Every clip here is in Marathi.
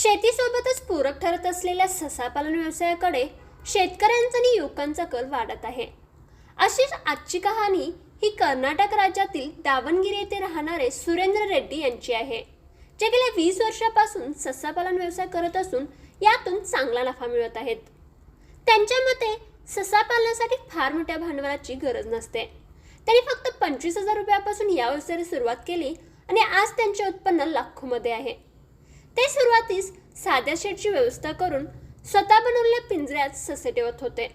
शेतीसोबतच पूरक ठरत असलेल्या ससापालन व्यवसायाकडे शेतकऱ्यांचा आणि युवकांचा कल वाढत आहे. अशीच आजची कहाणी ही कर्नाटक राज्यातील दावणगिरी येथे राहणारे सुरेंद्र रेड्डी यांची आहे. जे गेल्या वीस वर्षापासून ससापालन व्यवसाय करत असून यातून चांगला नफा मिळवत आहेत. त्यांच्या मते ससा पालनासाठी फार मोठ्या भांडवलाची गरज नसते. त्यांनी फक्त पंचवीस हजार रुपयापासून या व्यवसायाला सुरुवात केली आणि आज त्यांचे उत्पन्न लाखोमध्ये आहे. ते सुरुवातीस साध्या शेडची व्यवस्था करून स्वतः बनवलेल्या पिंजऱ्यात ससे ठेवत होते.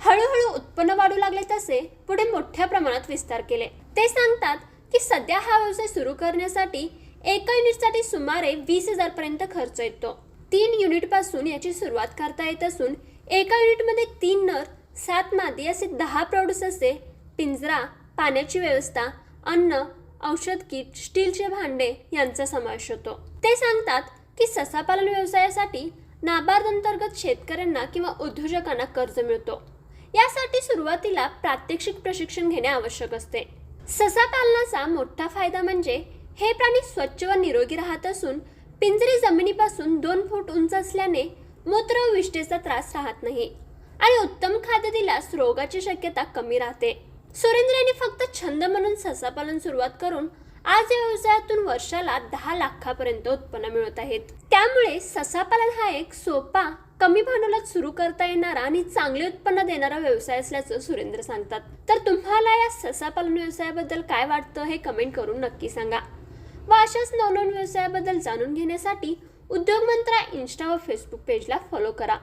हळूहळू उत्पन्न वाढू लागले तसे पुढे मोठ्या प्रमाणात विस्तार केले. ते सांगतात की सध्या हा व्यवसाय सुरू करण्यासाठी एका युनिटसाठी सुमारे वीस हजार पर्यंत खर्च येतो. तीन युनिटपासून याची सुरुवात करता येत असून एका युनिटमध्ये तीन नर सात मादी असे दहा प्रौढ असे पिंजरा पाण्याची व्यवस्था अन्न औषध किट स्टीलचे भांडे यांचा समावेश होतो. ते सांगतात की ससापालन व्यवसायासाठी नाबार्ड अंतर्गत शेतकऱ्यांना किंवा उद्योजकांना कर्ज मिळतो. यासाठी सुरुवातीला प्रात्यक्षिक प्रशिक्षण घेणे आवश्यक असते. ससा पालनाचा मोठा फायदा म्हणजे हे प्राणी स्वच्छ व निरोगी राहत असून पिंजरे जमिनीपासून दोन फूट उंच असल्याने मूत्र व विष्ठेचा त्रास राहत नाही आणि उत्तम खाद्य दिल्यास रोगाची शक्यता कमी राहते. सुरेंद्र यांनी फक्त छंद म्हणून ससापालन सुरुवात करून आज या व्यवसायातून वर्षाला दहा लाखापर्यंत उत्पन्न मिळत आहेत. त्यामुळे ससापालन हा एक सोपा कमी भांडवलात सुरू करता येणारा आणि चांगले उत्पन्न देणारा व्यवसाय असल्याचं सुरेंद्र सांगतात. तर तुम्हाला या ससापालन व्यवसायाबद्दल काय वाटतं हे कमेंट करून नक्की सांगा. व अशाच नवनवीन व्यवसायाबद्दल जाणून घेण्यासाठी उद्योग मंत्रा इन्स्टा व फेसबुक पेजला फॉलो करा.